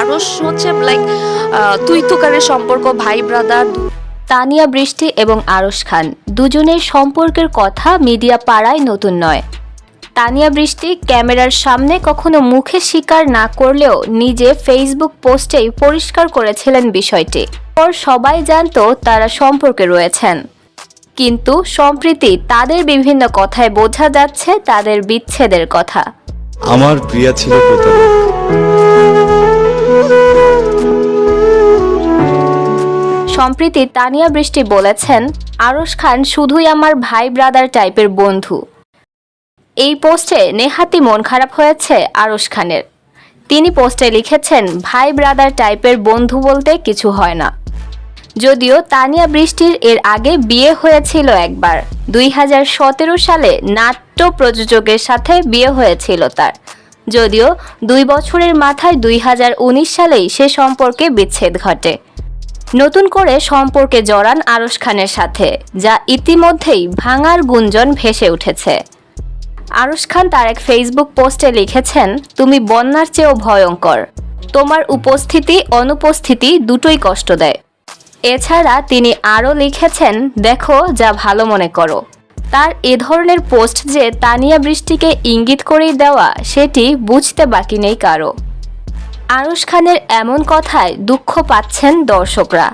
আরস হচ্ছে লাইক তুই তুকারের সম্পর্ক ভাই ব্রাদার তানিয়া বৃষ্টি এবং আরশ খান দুজনের সম্পর্কের কথা মিডিয়া পাড়ায় নতুন নয়। তানিয়া বৃষ্টি ক্যামেরার সামনে কখনো মুখে স্বীকার না করলেও নিজে ফেসবুক পোস্টেই পরিষ্কার করেছিলেন বিষয়টি। পর সবাই জানত তারা সম্পর্কে রয়েছেন। কিন্তু সম্প্রতি তাদের বিভিন্ন কথায় বোঝা যাচ্ছে তাদের বিচ্ছেদের কথা। আমার প্রিয়া ছিল প্রতারক। সম্প্রতি তানিয়া বৃষ্টি বলেছেন আরশ খান শুধুই আমার ভাই ব্রাদার টাইপের বন্ধু। এই পোস্টে নেহাতি মন খারাপ হয়েছে আরশ খানের। তিনি পোস্টে লিখেছেন ভাই ব্রাদার টাইপের বন্ধু বলতে কিছু হয় না। যদিও তানিয়া বৃষ্টির এর আগে বিয়ে হয়েছিল একবার। দুই হাজার সতেরো সালে নাট্য প্রযোজকের সাথে বিয়ে হয়েছিল তার। যদিও দুই বছরের মাথায় দুই হাজার উনিশ সালেই সে সম্পর্কে বিচ্ছেদ ঘটে। নতুন করে সম্পর্কে জড়ান আরশ খানের সাথে, যা ইতিমধ্যেই ভাঙার গুঞ্জন ভেসে উঠেছে। আরশ খান তার এক ফেসবুক পোস্টে লিখেছেন, তুমি বন্যার চেয়েও ভয়ঙ্কর। তোমার উপস্থিতি, অনুপস্থিতি দুটোই কষ্ট দেয়। এছাড়া তিনি আরও লিখেছেন, দেখো যা ভালো মনে করো। তার এ ধরনের পোস্ট যে তানিয়া বৃষ্টিকে ইঙ্গিত করেই দেওয়া, সেটি বুঝতে বাকি নেই কারও। আরশ খানের এমন কথায় দুঃখ পাচ্ছেন দর্শকরা।